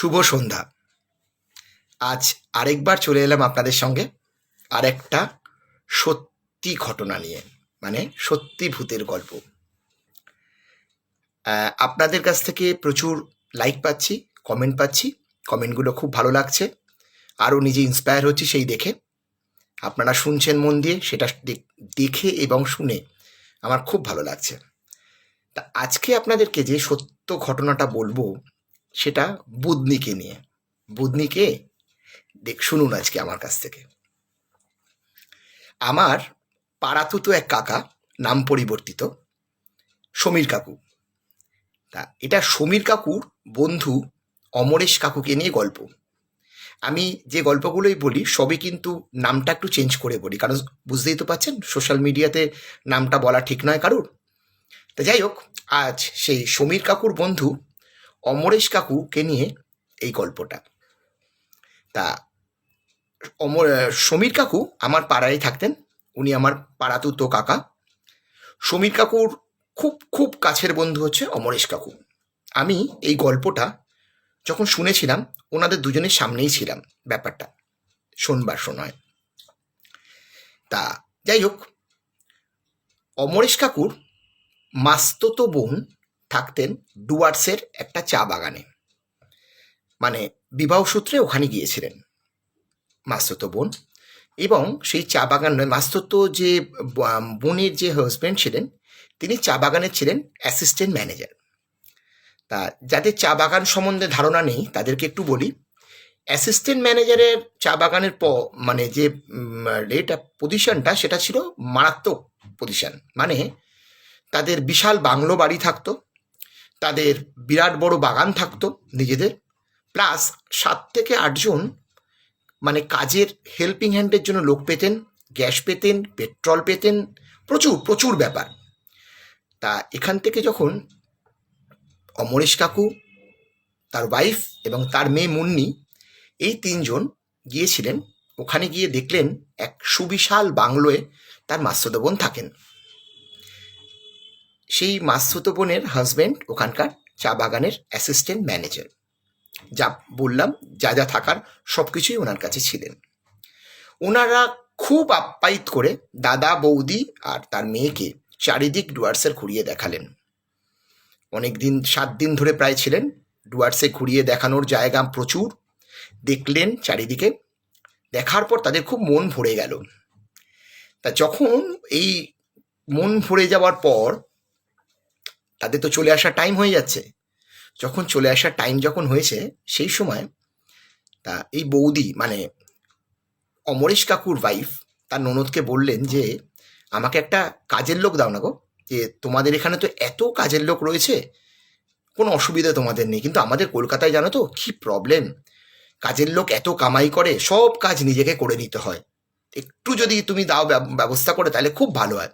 শুভ সন্ধ্যা। আজ আরেকবার চলে এলাম আপনাদের সঙ্গে আর একটা সত্যি ঘটনা নিয়ে মানে সত্যি ভূতের গল্প। আপনাদের কাছ থেকে প্রচুর লাইক পাচ্ছি কমেন্ট পাচ্ছি কমেন্টগুলো খুব ভালো লাগছে। আরও নিজে ইন্সপায়ার হচ্ছি সেই দেখে। আপনারা শুনছেন মন দিয়ে, সেটা দেখ- এবং শুনে আমার খুব ভালো লাগছে। তা আজকে আপনাদেরকে যে সত্য ঘটনাটা বলব সেটা বুদনিকে নিয়ে। বুদনিকে দেখ, শুনুন আজকে আমার কাছ থেকে। আমার পাড়াতুতো এক কাকা, নাম পরিবর্তিত, সমীর কাকু। তা এটা সমীর কাকুর বন্ধু অমরেশ কাকুকে নিয়ে গল্প। আমি যে গল্পগুলোই বলি, সবই কিন্তু নামটা একটু চেঞ্জ করে বলি। কারণ বুঝতেই তো পাচ্ছেন সোশ্যাল মিডিয়াতে নামটা বলা ঠিক নয় কারুর। তা যাই হোক, আজ সেই সমীর কাকুর বন্ধু অমরেশ কাকুকে নিয়ে এই গল্পটা। তা, অমর সমীর কাকু আমার পাড়ায় থাকতেন, উনি আমার পাড়াতুতো কাকা। সমীর কাকুর খুব খুব কাছের বন্ধু হচ্ছে অমরেশ কাকু। আমি এই গল্পটা যখন শুনেছিলাম, ওনাদের দুজনের সামনেই ছিলাম ব্যাপারটা, শোনবার সময়। তা, যাই হোক, অমরেশ কাকুর মাস্ততো বোন থাকতেন ডুয়ার্সের একটা চা বাগানে। মানে বিবাহ সূত্রে ওখানে গিয়েছিলেন মাস্ততো বোন। এবং সেই চা বাগান নয় মাস্ততো যে বোনের যে হাজব্যান্ড ছিলেন, তিনি চা বাগানে ছিলেন অ্যাসিস্ট্যান্ট ম্যানেজার তা যাদের চা বাগান সম্বন্ধে ধারণা নেই, তাদেরকে একটু বলি। অ্যাসিস্ট্যান্ট ম্যানেজারের চা বাগানের প মানে যে রেট পজিশনটা সেটা ছিল মারাত্মক পজিশন মানে তাদের বিশাল বাংলো বাড়ি থাকতো তাদের বিরাট বড় বাগান থাকতো নিজেদের। প্লাস সাত থেকে আটজন মানে কাজের হেল্পিং হ্যান্ডের জন্য লোক পেতেন, গ্যাস পেতেন, পেট্রোল পেতেন, প্রচুর প্রচুর ব্যাপার। তা এখান থেকে যখন অমরেশ কাকু, তার ওয়াইফ এবং তার মেয়ে মুন্নি এই তিনজন গিয়েছিলেন, ওখানে গিয়ে দেখলেন এক সুবিশাল বাংলোয় তার মাস্তুতো থাকেন। সেই মাস্তুতো বোনের হাজব্যান্ড ওখানকার চা বাগানের অ্যাসিস্ট্যান্ট ম্যানেজার যা বললাম, যা যা থাকার সব কিছুই ওনার কাছে ছিলেন। ওনারা খুব আপ্যায়িত করে দাদা, বৌদি আর তার মেয়েকে চারিদিক ডুয়ার্সের ঘুরিয়ে দেখালেন। অনেক দিন সাত দিন ধরে প্রায় ছিলেন। ডুয়ার্সে ঘুরিয়ে দেখানোর জায়গা প্রচুর। দেখলেন চারিদিকে। দেখার পর তাদের খুব মন ভরে গেল। তা যখন এই মন ভরে যাওয়ার পর তাদের তো চলে আসার টাইম হয়ে যাচ্ছে। যখন চলে আসার টাইম যখন হয়েছে, সেই সময় তা এই বৌদি মানে অমরেশ কাকুর ওয়াইফ তার ননদকে বললেন যে, আমাকে একটা কাজের লোক দাও না গো। যে তোমাদের এখানে তো এত কাজের লোক রয়েছে, কোনো অসুবিধা তোমাদের নেই। কিন্তু আমাদের কলকাতায় জানো তো, কী প্রবলেম কাজের লোক এত কামাই করে, সব কাজ নিজেকে করে নিতে হয়। একটু যদি তুমি দাও ব্যবস্থা করে, তাহলে খুব ভালো হয়।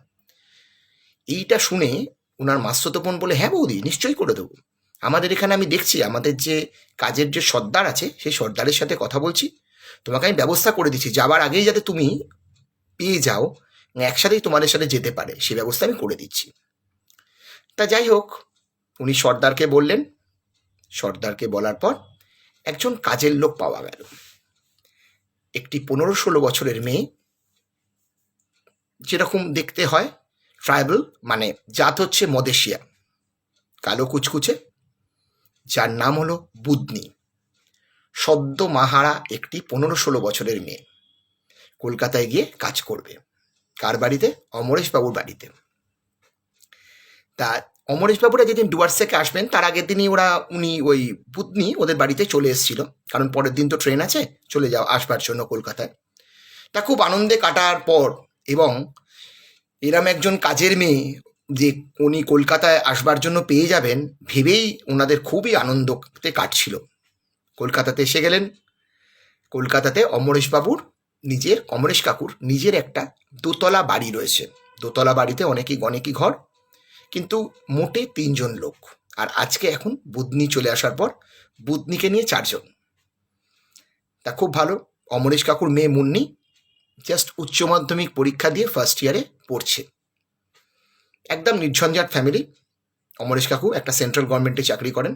এইটা শুনে ওনার মাস্তুতো বোন বলে হ্যাঁ বৌদি, নিশ্চয়ই করে দেবো। আমাদের এখানে আমি দেখছি, আমাদের যে কাজের যে সর্দার আছে, সেই সর্দারের সাথে কথা বলছি। তোমাকে আমি ব্যবস্থা করে দিচ্ছি, যাবার আগেই যাতে তুমি পেয়ে যাও, একসাথেই তোমাদের সাথে যেতে পারে, সে ব্যবস্থা আমি করে দিচ্ছি। তা যাই হোক, উনি সর্দারকে বললেন। সর্দারকে বলার পর একজন কাজের লোক পাওয়া গেল। একটি পনেরো ষোলো বছরের মেয়ে, যেরকম দেখতে হয় ট্রাইবাল মানে জাত হচ্ছে মদেশিয়া। কালো কুচকুচে, যার নাম হলো বুদনি। সদ্য মাহারা একটি পনেরো ষোলো বছরের মেয়ে। কলকাতায় গিয়ে কাজ করবে। কার বাড়িতে? অমরেশ বাবুর বাড়িতে। তা অমরেশ বাবুরা যেদিন ডুয়ার্স থেকে আসবেন, তার আগের দিনই ওরা, উনি ওই বুদনি ওদের বাড়িতে চলে এসেছিল। কারণ পরের দিন তো ট্রেন আছে, চলে যাও আসবার জন্য কলকাতায়। তা খুব আনন্দে কাটার পর এবং এরম একজন কাজের মেয়ে যে উনি কলকাতায় আসবার জন্য পেয়ে যাবেন, ভেবেই ওনাদের খুবই আনন্দতে কাটছিল। কলকাতাতে এসে গেলেন। কলকাতাতে অমরেশ বাবুর নিজের, অমরেশ কাকুর নিজের একটা দোতলা বাড়ি রয়েছে। দোতলা বাড়িতে অনেকই অনেকই ঘর, কিন্তু মোটে তিনজন লোক। আর আজকে এখন বুধনি চলে আসার পর বুধনিকে নিয়ে চারজন। তা খুব ভালো। অমরেশ কাকুর মেয়ে মুন্নি জাস্ট উচ্চ মাধ্যমিক পরীক্ষা দিয়ে ফার্স্ট ইয়ারে পড়ছে। একদম নির্ঝঞ্ঝাট ফ্যামিলি অমরেশ কাকু একটা সেন্ট্রাল গভর্নমেন্টে চাকরি করেন।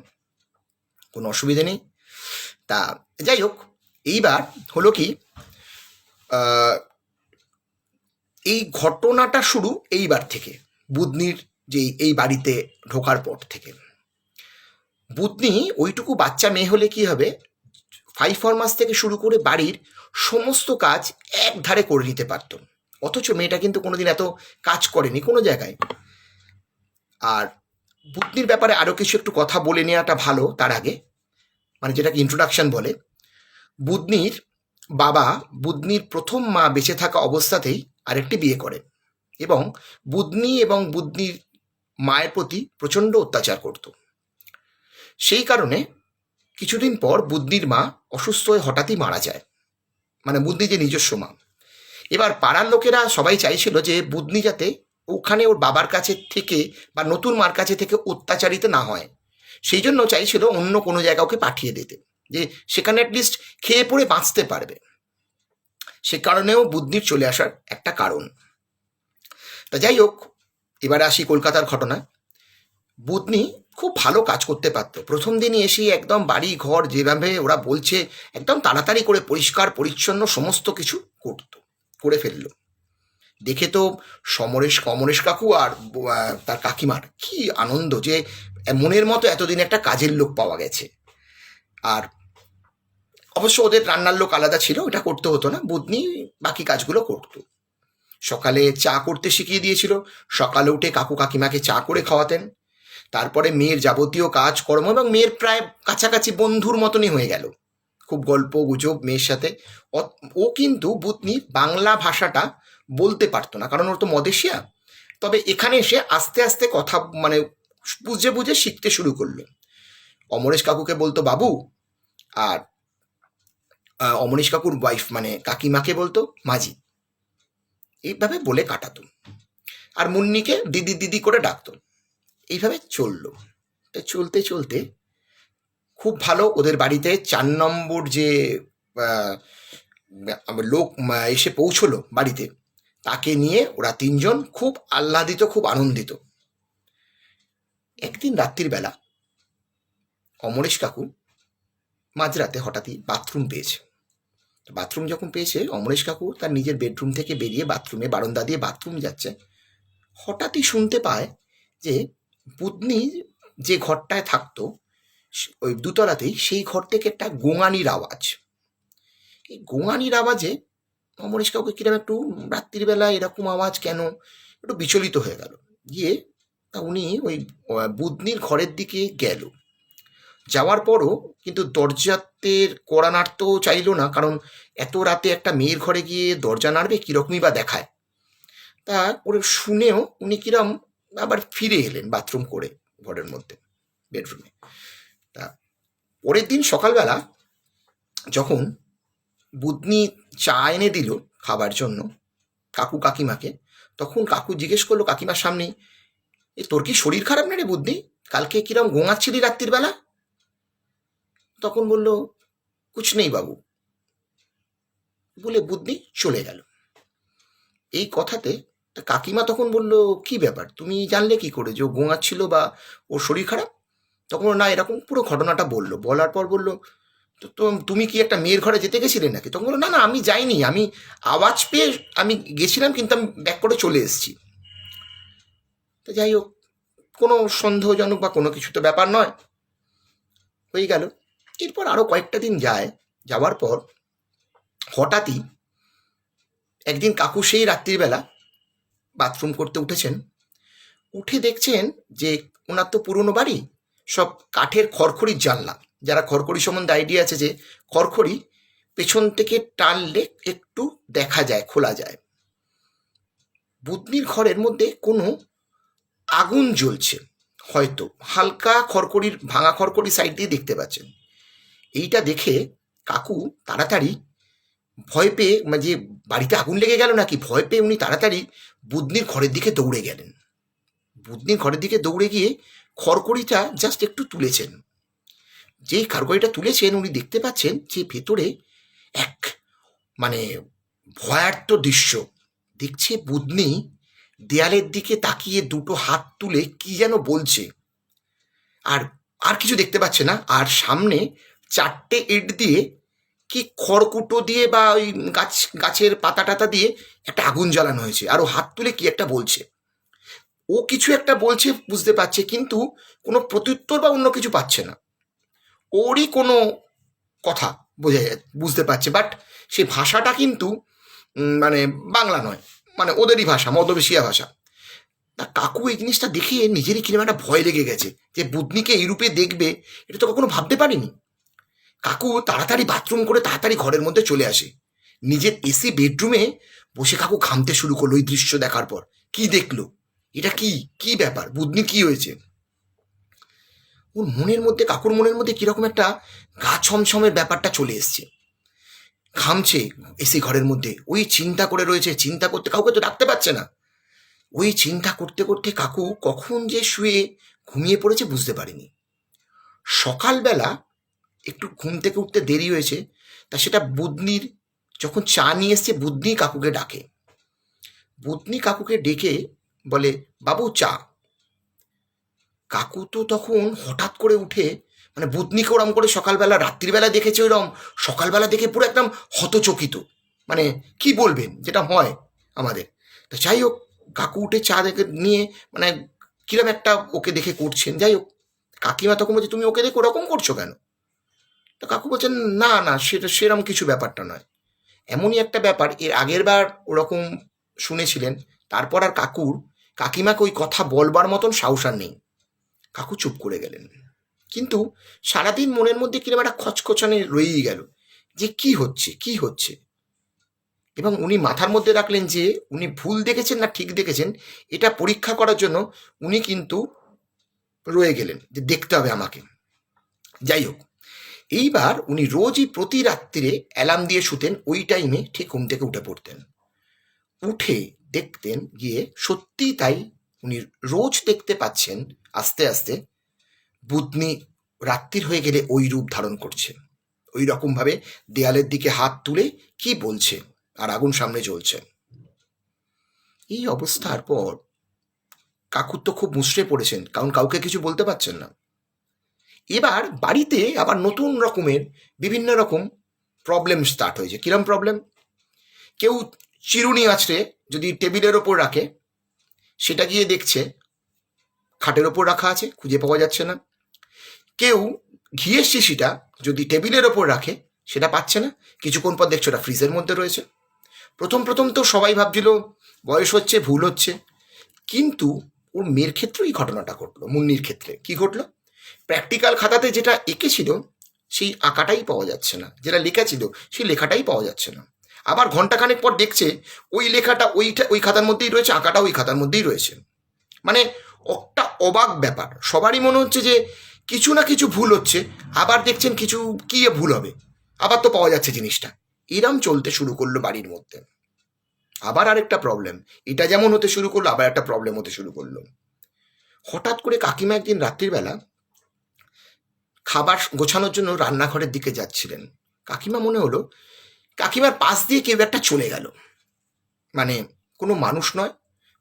কোনো অসুবিধে নেই। তা যাই হোক, এইবার হলো কি এই ঘটনাটা শুরু এইবার থেকে বুদনির যে এই বাড়িতে ঢোকার পর থেকে। বুদনি ওইটুকু বাচ্চা মেয়ে হলে কি হবে? ফাইভ ফর মাস থেকে শুরু করে বাড়ির সমস্ত কাজ এক ধারে করে নিতে পারত। অথচ মেয়েটা কিন্তু কোনোদিন এত কাজ করেনি কোনো জায়গায়। আর বুদনির ব্যাপারে আরও কিছু একটু কথা বলে নেওয়াটা ভালো তার আগে। মানে যেটাকে ইন্ট্রোডাকশন বলে। বুদনির বাবা বুদনির প্রথম মা বেঁচে থাকা অবস্থাতেই আরেকটি বিয়ে করে এবং বুদনি এবং বুদনির মায়ের প্রতি প্রচণ্ড অত্যাচার করত। সেই কারণে কিছুদিন পর বুদ্ধির মা অসুস্থ হয়ে হঠাৎই মারা যায়। মানে বুদ্ধি যে নিজস্ব মা। এবার পাড়ার লোকেরা সবাই চাইছিল যে বুদনি যাতে ওখানে ওর বাবার কাছে থেকে বা নতুন মার কাছে থেকে অত্যাচারিত না হয়। সেই জন্য চাইছিল অন্য কোনো জায়গা ওকে পাঠিয়ে দিতে, যে সেখানে অ্যাটলিস্ট খেয়ে পড়ে বাঁচতে পারবে। সে কারণেও বুদ্ধির চলে আসার একটা কারণ। তা যাই হোক, এবারে আসি কলকাতার ঘটনা। বুদনি খুব ভালো কাজ করতে পারতো। প্রথম দিনই এসে একদম বাড়ি, ঘর যেভাবে ওরা বলছে, একদম তাড়াতাড়ি করে পরিষ্কার, পরিচ্ছন্ন সমস্ত কিছু করতো। করে ফেলল। দেখে তো সমরেশ, কমরেশ কাকু আর তার কাকিমার কি আনন্দ যে মনের মতো এতদিন একটা কাজের লোক পাওয়া গেছে। আর অবশ্য ওদের রান্নার লোক আলাদা ছিল ওটা করতে হতো না বুদনি বাকি কাজগুলো করতো। সকালে চা করতে শিখিয়ে দিয়েছিল, সকালে উঠে কাকু কাকিমাকে চা করে খাওয়াতেন। তারপরে মেয়ের যাবতীয় কাজকর্ম এবং মেয়ের প্রায় কাছাকাছি বন্ধুর মতনই হয়ে গেল। খুব গল্প, গুজব, মেয়ের সাথে। ও কিন্তু বুতনি বাংলা ভাষাটা বলতে পারতো না, কারণ ওর তো মদেশিয়া। তবে এখানে এসে আস্তে আস্তে কথা মানে বুঝে বুঝে শিখতে শুরু করল। অমরেশ কাকুকে বলতো, বাবু, আর অমরেশ কাকুর ওয়াইফ মানে কাকিমাকে বলতো, মাঝি। এইভাবে বলে কাটাতো। আর মুন্নিকে দিদি দিদি করে ডাকতো। এইভাবে চলল। চলতে চলতে খুব ভালো। ওদের বাড়িতে চার নম্বর যে লোক এসে পৌঁছলো বাড়িতে, তাকে নিয়ে ওরা তিনজন খুব আহ্লাদিত, খুব আনন্দিত। একদিন রাত্রির বেলা অমরেশ কাকু মাঝরাতে হঠাৎই বাথরুম পেয়েছে। বাথরুম যখন পেয়েছে, অমরেশ কাকু তার নিজের বেডরুম থেকে বেরিয়ে বাথরুমে বারান্দা দিয়ে বাথরুম যাচ্ছে। হঠাৎই শুনতে পায় যে বুদনি যে ঘরটায় থাকতো ওই দুতলাতেই সেই ঘর থেকে একটা গোঙানির আওয়াজ। এই গোঙানির আওয়াজে অমরেশ কাউকে কিরম একটু রাত্রিবেলা এরকম আওয়াজ কেন? একটু বিচলিত হয়ে গেল। গিয়ে তা উনি ওই বুদনির ঘরের দিকে গেল। যাওয়ার পরও কিন্তু দরজাতে কড়া নাড়তেও চাইলো না, কারণ এত রাতে একটা মেয়ের ঘরে গিয়ে দরজা নাড়বে কিরকমই বা দেখায়। তা ওরে শুনেও উনি কিরম আবার ফিরে এলেন বাথরুম করে ঘরের মধ্যে, বেডরুমে। তা পরের দিন সকালবেলা যখন বুদনি চা এনে দিল খাবার জন্য কাকু কাকিমাকে, তখন কাকু জিজ্ঞেস করল, কাকিমার সামনে, এ তোর কি শরীর খারাপ না রে বুদ্ধি কালকে কিরম গোঙাচ্ছিলি রাত্রির বেলা তখন বলল, কুছ নেই বাবু। বলে বুদ্ধি চলে গেল। এই কথাতে কাকিমা তখন বলল, কি ব্যাপার? তুমি জানলে কি করে যে ও গোঙাচ্ছিল বা ওর শরীর খারাপ? তখন না, এরকম পুরো ঘটনাটা বলল। বলার পর বলল, তো তুমি কি একটা মেয়ের ঘরে যেতে গেছিলে নাকি? তখন বলল, না না, আমি যাইনি। আমি আওয়াজ পেয়ে আমি গেছিলাম, কিন্তু আমি ব্যাক করে চলে এসেছি। তো যাই হোক, কোনো সন্দেহজনক বা কোনো কিছু তো ব্যাপার নয়। হয়ে গেল। এরপর আরও কয়েকটা দিন যায়। যাওয়ার পর হঠাৎই একদিন কাকু সেই রাত্রিবেলা বাথরুম করতে উঠেছেন। উঠে দেখছেন যে ওনার তো পুরনো বাড়ি। সব কাঠের খড়খড়ির জানলা। যারা খড়খড়ি সম্বন্ধে আইডিয়া আছে যে খড়খড়ি পেছন থেকে টানলে একটু দেখা যায়, খোলা যায়। বুদনির ঘরের মধ্যে কোনো আগুন জ্বলছে। হয়তো হালকা খড়খড়ির, ভাঙা খড়খড়ি সাইড দিয়ে দেখতে পাচ্ছেন। এইটা দেখে কাকু তাড়াতাড়ি ভয় পেয়ে মানে যে বাড়িতে আগুন লেগে গেল নাকি, ভয় পেয়ে উনি তাড়াতাড়ি বুদনির ঘরের দিকে দৌড়ে গেলেন। বুদনির ঘরের দিকে দৌড়ে গিয়ে খড়কড়িটা জাস্ট একটু তুলেছেন। যেই খড়কড়িটা তুলেছেন, উনি দেখতে পাচ্ছেন যে ভেতরে এক মানে ভয়ার্ত দৃশ্য। দেখছে বুদনি দেয়ালের দিকে তাকিয়ে দুটো হাত তুলে কি যেন বলছে। আর আর কিছু দেখতে পাচ্ছে না। আর সামনে চারটে ইট দিয়ে কি খড়কুটো দিয়ে বা ওই গাছ, গাছের পাতা টাতা দিয়ে একটা আগুন জ্বালানো হয়েছে। আর ও হাত তুলে কি একটা বলছে। ও কিছু একটা বলছে, বুঝতে পারছে, কিন্তু কোনো প্রত্যুত্তর বা অন্য কিছু পাচ্ছে না। ওরই কোনো কথা বোঝা বুঝতে পারছে। বাট সেই ভাষাটা কিন্তু মানে বাংলা নয় মানে ওদেরই ভাষা, মধ্যবেশিয়া ভাষা। তা কাকু এই জিনিসটা দেখে নিজেরই কীরকম একটা ভয় লেগে গেছে, যে বুধনিকে এই রূপে দেখবে, এটা তো কখনো ভাবতে পারিনি। কাকু তাড়াতাড়ি বাথরুম করে তাড়াতাড়ি ঘরের মধ্যে চলে আসে। নিজের এসি বেডরুমে বসে কাকু ঘামতে শুরু করল ওই দৃশ্য দেখার পর। কি দেখল? এটা কি কি ব্যাপার? বুধনি কি হয়েছে? ওর মনের মধ্যে, কাকুর মনের মধ্যে কীরকম একটা গা ছমছমের ব্যাপারটা চলে এসছে। ঘামছে এসি ঘরের মধ্যে। ওই চিন্তা করে রয়েছে, চিন্তা করতে কাউকে তো ডাকতে পারছে না। ওই চিন্তা করতে করতে কাকু কখন যে শুয়ে ঘুমিয়ে পড়েছে বুঝতে পারিনি। সকালবেলা একটু ঘুম থেকে উঠতে দেরি হয়েছে, তা সেটা বুদনির যখন চা নিয়ে এসছে বুদনি কাকুকে ডাকে। বুদনি কাকুকে ডেকে বলে, বাবু, চা। কাকু তো তখন হঠাৎ করে উঠে মানে বুদনিকে ওরম করে সকালবেলা, রাত্রিবেলা দেখেছে ওইরম সকালবেলা দেখে পুরো একদম হতচকিত। মানে কি বলবেন, যেটা হয় আমাদের। তো যাই হোক, কাকু উঠে চা দেখে নিয়ে মানে কিরম একটা ওকে দেখে করছেন, যাই হোক। কাকিমা তখন বলছে, তুমি ওকে দেখে ওরকম করছ কেন? তো কাকু বলছেন, না না, সেটা, সেরম কিছু ব্যাপারটা নয়। এমনই একটা ব্যাপার, এর আগের বার ওরকম শুনেছিলেন, তারপর আর কাকুর কাকিমাকে ওই কথা বলবার মতন সাহস আর নেই। কাকু চুপ করে গেলেন। কিন্তু সারাদিন মনের মধ্যে কিরম একটা খচখচানি রয়েই গেল যে কি হচ্ছে কি হচ্ছে? এবং উনি মাথার মধ্যে রাখলেন যে উনি ভুল দেখেছেন না ঠিক দেখেছেন, এটা পরীক্ষা করার জন্য উনি কিন্তু রয়ে গেলেন যে দেখতে হবে আমাকে। যাই হোক, এইবার উনি রোজই প্রতি রাত্রিরে অ্যালার্ম দিয়ে শুতেন, ওই টাইমে ঠিক ঘুম থেকে উঠে পড়তেন। উঠে দেখতেন, গিয়ে সত্যি তাই উনি রোজ দেখতে পাচ্ছেন, আস্তে আস্তে বুদনি রাত্রির হয়ে গেলে ওই রূপ ধারণ করছে ওই রকমভাবে দেয়ালের দিকে হাত তুলে কি বলছে আর আগুন সামনে জ্বলছে এই অবস্থার পর কাকুর তো খুব মুষড়ে পড়েছেন, কারণ কাউকে কিছু বলতে পারছেন না। এবার বাড়িতে আবার নতুন রকমের বিভিন্ন রকম প্রবলেম স্টার্ট হয়েছে। কিরম প্রবলেম কেউ চিরুনি আছড়ে যদি টেবিলের ওপর রাখে, সেটা গিয়ে দেখছে খাটের ওপর রাখা আছে, খুঁজে পাওয়া যাচ্ছে না। কেউ ঘিয়ের শিশিটা যদি টেবিলের ওপর রাখে, সেটা পাচ্ছে না। কিছুক্ষণ পর দেখছ ওটা ফ্রিজের মধ্যে রয়েছে। প্রথম প্রথম তো সবাই ভাবছিল, বয়স হচ্ছে, ভুল হচ্ছে। কিন্তু ওর মেয়ের ক্ষেত্রেও এই ঘটনাটা ঘটলো, মুন্নির ক্ষেত্রে। কি ঘটলো? প্র্যাকটিক্যাল খাতাতে যেটা এঁকেছিল, সেই আঁকাটাই পাওয়া যাচ্ছে না। যেটা লেখা ছিল, সেই লেখাটাই পাওয়া যাচ্ছে না। আবার ঘন্টাখানেক পর দেখছে ওই লেখাটা ওইটা ওই খাতার মধ্যেই রয়েছে, আঁকাটা ওই খাতার মধ্যেই রয়েছে। মানে একটা অবাক ব্যাপার। সবারই মনে হচ্ছে যে কিছু না কিছু ভুল হচ্ছে, আবার দেখছেন কিছু কি ভুল হবে। আবার তো পাওয়া যাচ্ছে জিনিসটা। এরম চলতে শুরু করল বাড়ির মধ্যে। আবার আরেকটা প্রবলেম এটা যেমন হতে শুরু করল, আবার একটা প্রবলেম হতে শুরু করল। হঠাৎ করে কাকিমা একদিন রাত্রিবেলা খাবার গোছানোর জন্য রান্নাঘরের দিকে যাচ্ছিলেন। কাকিমা মনে হলো কাকিমার পাশ দিয়ে কেউ একটা চলে গেল। মানে কোনো মানুষ নয়,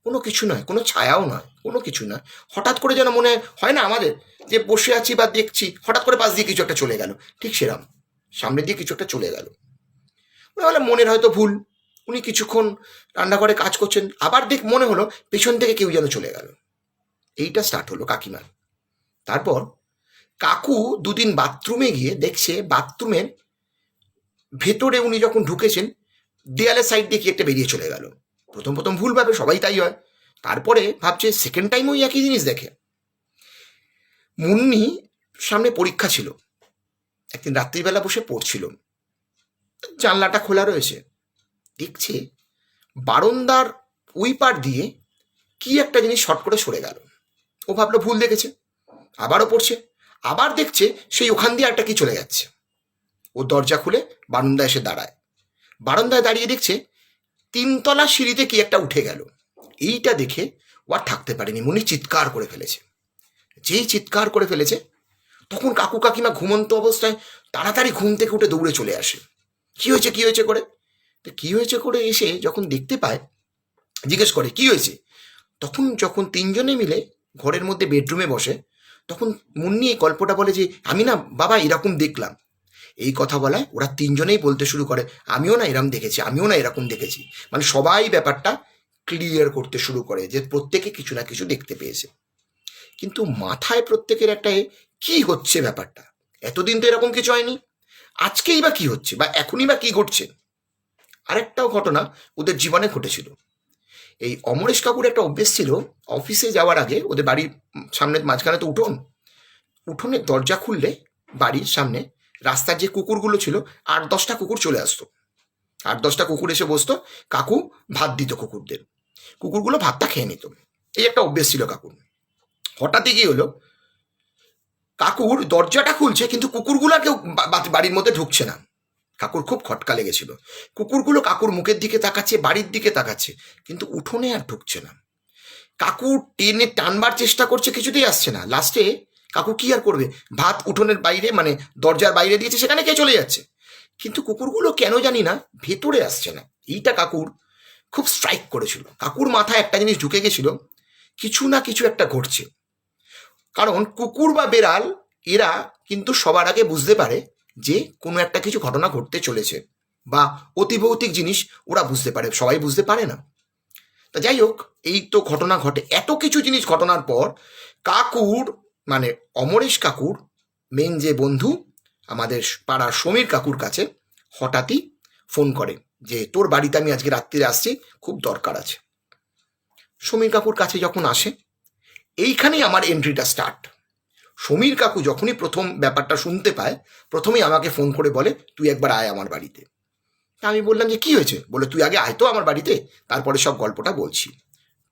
কোনো কিছু নয়, কোনো ছায়াও নয়, কোনো কিছু নয়। হঠাৎ করে যেন মনে হয় না আমাদের যে বসে আছি বা দেখছি, হঠাৎ করে পাশ দিয়ে কিছু একটা চলে গেল। ঠিক সেরাম, সামনে দিয়ে কিছু একটা চলে গেল। বলে মনের হয়তো ভুল, উনি কিছুক্ষণ রান্নাঘরে কাজ করছেন, আবার দেখ মনে হলো পেছন থেকে কেউ যেন চলে গেল। এইটা স্টার্ট হলো কাকিমার। তারপর কাকু দুদিন বাথরুমে গিয়ে দেখছে বাথরুমের ভেতরে উনি যখন ঢুকেছেন, দেয়ালের সাইড দিয়ে কি একটা বেরিয়ে চলে গেল। প্রথম প্রথম ভুল ভাবে সবাই তাই হয়। তারপরে ভাবছে সেকেন্ড টাইম ওই একই জিনিস দেখে। মুন্নি সামনে পরীক্ষা ছিল। একদিন রাত্রিবেলা বসে পড়ছিল। জানলাটা খোলা রয়েছে। দেখছে বারন্দার ওই পার দিয়ে কি একটা জিনিস শর্ট করে সরে গেল। ও ভাবলো ভুল দেখেছে। আবারও পড়ছে। আবার দেখছে সেই ওখান দিয়ে একটা কি চলে যাচ্ছে। ও দরজা খুলে বারান্দায় এসে দাঁড়ায়। বারান্দায় দাঁড়িয়ে দেখছে তিনতলা সিঁড়িতে কি একটা উঠে গেল। এইটা দেখে ও আর থাকতে পারেনি, মনি চিৎকার করে ফেলেছে। যেই চিৎকার করে ফেলেছে, তখন কাকু কাকিমা ঘুমন্ত অবস্থায় তাড়াতাড়ি ঘুম থেকে উঠে দৌড়ে চলে আসে। কি হয়েছে কি হয়েছে করে? তো কি হয়েছে করে এসে যখন দেখতে পায়, জিজ্ঞেস করে, কি হয়েছে? তখন যখন তিনজনে মিলে ঘরের মধ্যে বেডরুমে বসে, তখন মুন্নি এই গল্পটা বলে যে, আমি না, বাবা, এরকম দেখলাম। এই কথা বলায় ওরা তিনজনেই বলতে শুরু করে। আমিও না এরকম দেখেছি, আমিও না এরকম দেখেছি। মানে সবাই ব্যাপারটা ক্লিয়ার করতে শুরু করে যে প্রত্যেকে কিছু না কিছু দেখতে পেয়েছে। কিন্তু মাথায় প্রত্যেকের একটা কি হচ্ছে ব্যাপারটা? এতদিন তো এরকম কিছু হয়নি। আজকেই বা কি হচ্ছে? বা এখনই বা কি ঘটছে? আরেকটাও ঘটনা ওদের জীবনে ঘটেছিল। এই অমরেশ কাকুর একটা অভ্যেস ছিল, অফিসে যাওয়ার আগে ওদের বাড়ির সামনে, মাঝখানে তো উঠোন। উঠোনে দরজা খুললে বাড়ির সামনে রাস্তার যে কুকুরগুলো ছিল, আট দশটা কুকুর চলে আসতো। আট দশটা কুকুর এসে বসতো, কাকু ভাত দিত কুকুরদের। কুকুরগুলো ভাতটা খেয়ে নিত। এই একটা অভ্যেস ছিল কাকুর। হঠাৎই কি হলো? কাকুর দরজাটা খুলছে, কিন্তু কুকুরগুলো কেউ বাড়ির মধ্যে ঢুকছে না। কাকুর খুব খটকা লেগেছিল। কুকুরগুলো কাকুর মুখের দিকে তাকাচ্ছে, বাড়ির দিকে তাকাচ্ছে, কিন্তু উঠোনে আর ঢুকছে না। কাকু টেনে টানবার চেষ্টা করছে, কিছুতেই আসছে না। লাস্টে কাকু কি আর করবে? ভাত উঠোনের বাইরে মানে দরজার বাইরে দিয়েছে, সেখানে কে চলে যাচ্ছে? কিন্তু কুকুরগুলো কেন জানি না, ভেতরে আসছে না। এইটা কাকুর খুব স্ট্রাইক করেছিল। কাকুর মাথায় একটা জিনিস ঢুকে গেছিল, কিছু না কিছু একটা ঘটছে। কারণ কুকুর বা বেড়াল, এরা কিন্তু সবার আগে বুঝতে পারে যে কোনো একটা কিছু ঘটনা ঘটতে চলেছে বা অতিভৌতিক জিনিস ওরা বুঝতে পারে, সবাই বুঝতে পারে না। তা যাই হোক, এই তো ঘটনা ঘটে। এত কিছু জিনিস ঘটনার পর কাকুর মানে অমরেশ কাকুর মেন যে বন্ধু আমাদের পাড়ার সমীর কাকুর কাছে হঠাৎই ফোন করে যে, তোর বাড়িতে আমি আজকে রাত্রিরে আসছি, খুব দরকার আছে। সমীর কাকুর কাছে যখন আসে, এইখানেই আমার এন্ট্রিটা স্টার্ট সমীর কাকু যখনই প্রথম ব্যাপারটা শুনতে পায়, প্রথমেই আমাকে ফোন করে বলে, তুই একবার আয় আমার বাড়িতে। তা আমি বললাম যে, কি হয়েছে? বলে, তুই আগে আয় তো আমার বাড়িতে, তারপরে সব গল্পটা বলছি।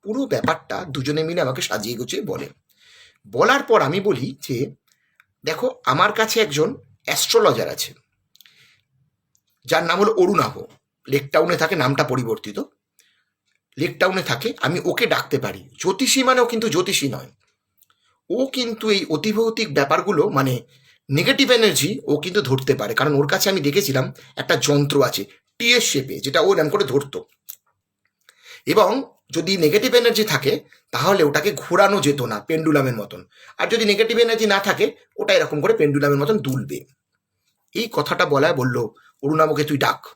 পুরো ব্যাপারটা দুজনে মিলে আমাকে সাজিয়ে গুছিয়ে বলে। বলার পর আমি বলি যে, দেখো, আমার কাছে একজন অ্যাস্ট্রোলজার আছে। যার নাম হলো অরুণাভ। লেকটাউনে থাকে, নামটা পরিবর্তিত। লেকটাউনে থাকে, আমি ওকে ডাকতে পারি। জ্যোতিষী মানেও কিন্তু জ্যোতিষী নয়। ও কিন্তু এই অতিভৌতিক ব্যাপারগুলো মানে নেগেটিভ এনার্জি ও কিন্তু ধরতে পারে। কারণ ওর কাছে আমি দেখেছিলাম, একটা যন্ত্র আছে টিএস শেপে যেটা ও এরম করে ধরতো। এবং যদি নেগেটিভ এনার্জি থাকে, তাহলে ওটাকে ঘোরানো যেত না পেন্ডুলামের মতন। আর যদি নেগেটিভ এনার্জি না থাকে, ওটা এরকম করে পেন্ডুলামের মতন দুলবে। এই কথাটা বলায় বলল অরুণামকে তুই ডাক।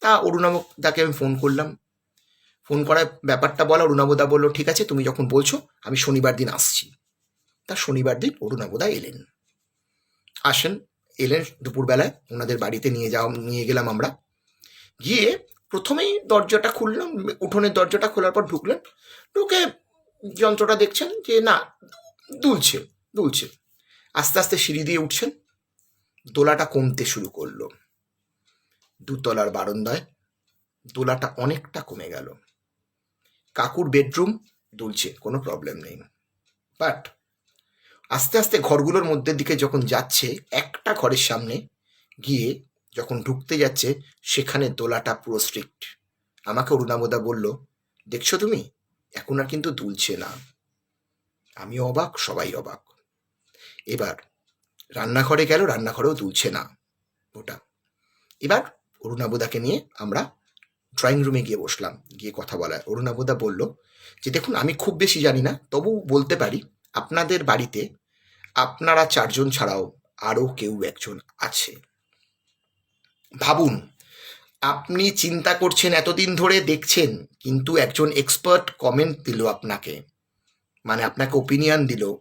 তা অরুণামক তাকে আমি ফোন করলাম। ফোন করার ব্যাপারটা বলা অরুণাবদা বলল, ঠিক আছে, তুমি যখন বলছো, আমি শনিবার দিন আসছি। তা শনিবার দিন অরুণাবদা এলেন। আসেন, এলেন দুপুরবেলায়, ওনাদের বাড়িতে নিয়ে যাওয়া, নিয়ে গেলাম আমরা। গিয়ে প্রথমেই দরজাটা খুললাম, উঠোনের দরজাটা খোলার পর ঢুকলেন। ঢুকে যন্ত্রটা দেখছেন যে, না, দুলছে দুলছে। আস্তে আস্তে সিঁড়ি দিয়ে উঠছেন। দোলাটা কমতে শুরু করল। দুতলার বারান্দায় দোলাটা অনেকটা কমে গেল। কাকুর বেডরুম দুলছে, কোনো প্রবলেম নেই। বাট আস্তে আস্তে ঘরগুলোর মধ্যে দিকে যখন যাচ্ছে, একটা ঘরের সামনে গিয়ে যখন ঢুকতে যাচ্ছে, সেখানে দোলাটা পুরো স্ট্রিক্ট আমাকে অরুণামদা বলল, দেখছ তুমি? এখন আর কিন্তু দুলছে না। আমি অবাক, সবাই অবাক। এবার, রান্নাঘরে গেল, রান্নাঘরেও দুলছে না ওটা। এবার অরুণাবদাকে নিয়ে আমরা ড্রয়িং রুমে গিয়ে বসলাম, গিয়ে কথা বলায় অরুণাবদা বলল, যে দেখুন, আমি খুব বেশি জানি না, তবু বলতে পারি, আপনাদের বাড়িতে আপনারা চারজন ছাড়াও আরও কেউ একজন আছে। ভাবুন, আপনি চিন্তা করছেন এতদিন ধরে দেখছেন, কিন্তু একজন এক্সপার্ট কমেন্ট দিল আপনাকে। মানে আপনাকে ওপিনিয়ন দিল,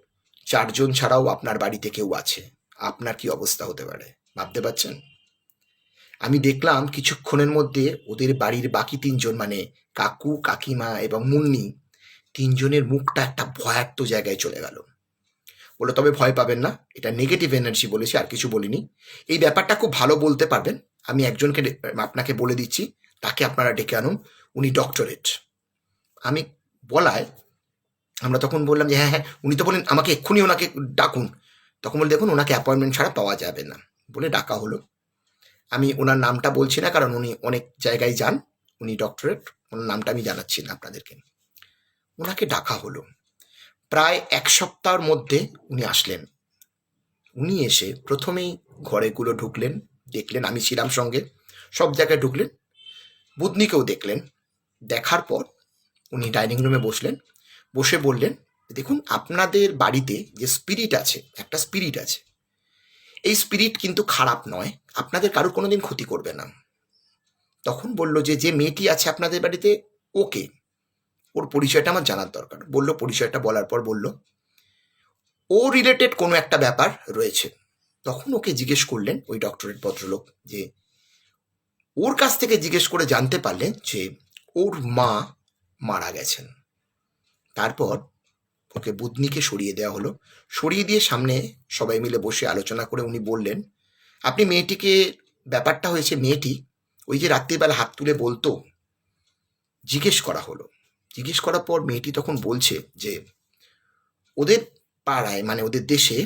চারজন ছাড়াও আপনার বাড়িতে কেউ আছে। আপনার কি অবস্থা হতে পারে? ভাবতে পারছেন? আমি দেখলাম কিছুক্ষণের মধ্যে ওদের বাড়ির বাকি তিনজন মানে কাকু, কাকিমা এবং মুন্নি, তিনজনের মুখটা একটা ভয়াক্ত জায়গায় চলে গেল। বলে তবে ভয় পাবেন না, এটা নেগেটিভ এনার্জি বলেছি, আর কিছু বলিনি। এই ব্যাপারটা খুব ভালো বলতে পারবেন আমি একজনকে আপনাকে বলে দিচ্ছি, তাকে আপনারা ডেকে আনুন, উনি ডক্টরেট আমি বলায়, আমরা তখন বললাম যে হ্যাঁ হ্যাঁ উনি তো বলেন, আমাকে এক্ষুনি ওনাকে ডাকুন। তখন বলে, দেখুন, ওনাকে অ্যাপয়েন্টমেন্ট ছাড়া পাওয়া যাবে না। বলে ডাকা হলো। আমি ওনার নামটা বলছি না, কারণ উনি অনেক জায়গায় যান, উনি ডক্টরেট ওনার নামটা আমি জানাচ্ছি না আপনাদেরকে। ওনাকে ডাকা হলো। প্রায় এক সপ্তাহের মধ্যে উনি আসলেন। উনি এসে প্রথমেই ঘরেগুলো ঢুকলেন দেখলেন, আমি ছিলাম সঙ্গে। সব জায়গায় ঢুকলেন। বুদনিকেও দেখলেন। দেখার পর উনি ডাইনিং রুমে বসলেন। বসে বললেন, দেখুন, আপনাদের বাড়িতে যে স্পিরিট আছে, একটা স্পিরিট আছে। এই স্পিরিট কিন্তু খারাপ নয়। আপনাদের কারোর কোনোদিন ক্ষতি করবে না। তখন বলল যে যে মেয়েটি আছে আপনাদের বাড়িতে, ওকে। ওর পরিচয়টা আমার জানার দরকার। বলল, পরিচয়টা বলার পর বলল, ও রিলেটেড কোনো একটা ব্যাপার রয়েছে। তখন ওকে জিজ্ঞেস করলেন ওই ডক্টরেট ভদ্রলোক যে, ওর কাছ থেকে জিজ্ঞেস করে জানতে পারলেন যে, ওর মা মারা গেছেন। তারপর ওকে বুদনিকে সরিয়ে দেওয়া হলো। সরিয়ে দিয়ে সামনে সবাই মিলে বসে আলোচনা করে উনি বললেন, আপনি মেয়েটিকে, ব্যাপারটা হয়েছে মেয়েটি ওই যে রাত্রিবেলা হাত তুলে বলতো, জিজ্ঞেস করা হলো। জিজ্ঞেস করার পর মেয়েটি তখন বলছে যে, ওদের পাড়ায় মানে ওদের দেশে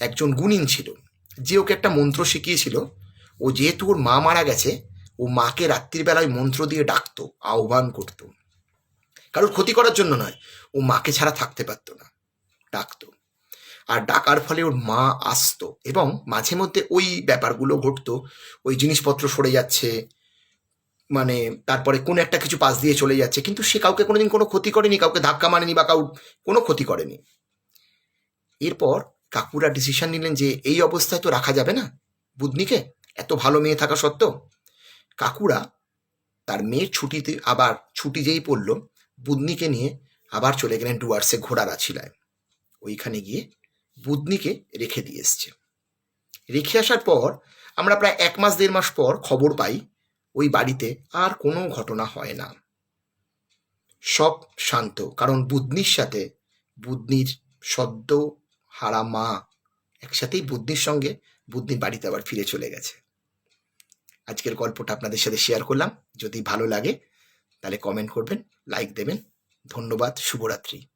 একজন গুণিন ছিল। যে ওকে একটা মন্ত্র শিখিয়েছিল, ও যেহেতু ওর মা মারা গেছে, ও মাকে রাত্রিবেলায় মন্ত্র দিয়ে ডাকতো, আহ্বান করতো। কারোর ক্ষতি করার জন্য নয়, ও মাকে ছাড়া থাকতে পারতো না, ডাকতো। আর ডাকার ফলে ওর মা আসতো এবং মাঝে মধ্যে ওই ব্যাপারগুলো ঘটতো, ওই জিনিসপত্র সরে যাচ্ছে মানে তারপরে কোন একটা কিছু পাশ দিয়ে চলে যাচ্ছে, কিন্তু সে কাউকে কোনোদিন কোনো ক্ষতি করেনি, কাউকে ধাক্কা মারেনি বা কাউ, কোনো ক্ষতি করেনি। এরপর কাকুরা ডিসিশন নিলেন যে এই অবস্থায় তো রাখা যাবে না। বুদনিকে এত ভালো মেয়ে থাকা সত্ত্বেও কাকুরা তার মেয়ের ছুটিতে আবার ছুটি যেই পড়ল, বুদনিকে নিয়ে আবার চলে গেলেন ডুয়ার্সে ঘোড়ার আছিলায়। ওইখানে গিয়ে বুদনিকে রেখে দিয়ে এসছে। রেখে আসার পর আমরা প্রায় এক মাস, দেড় মাস পর খবর পাই, ওই বাড়িতে আর কোনো ঘটনা হয় না। সব শান্ত, কারণ বুদনির সাথে বুদনির সদ্য হারা মা একসাথেই বুদ্ধির সঙ্গে বুদ্ধি বাড়িতে আবার ফিরে চলে গেছে। আজকের গল্পটা আপনাদের সাথে শেয়ার করলাম। যদি ভালো লাগে, তাহলে কমেন্ট করবেন লাইক দেবেন। ধন্যবাদ, শুভরাত্রি।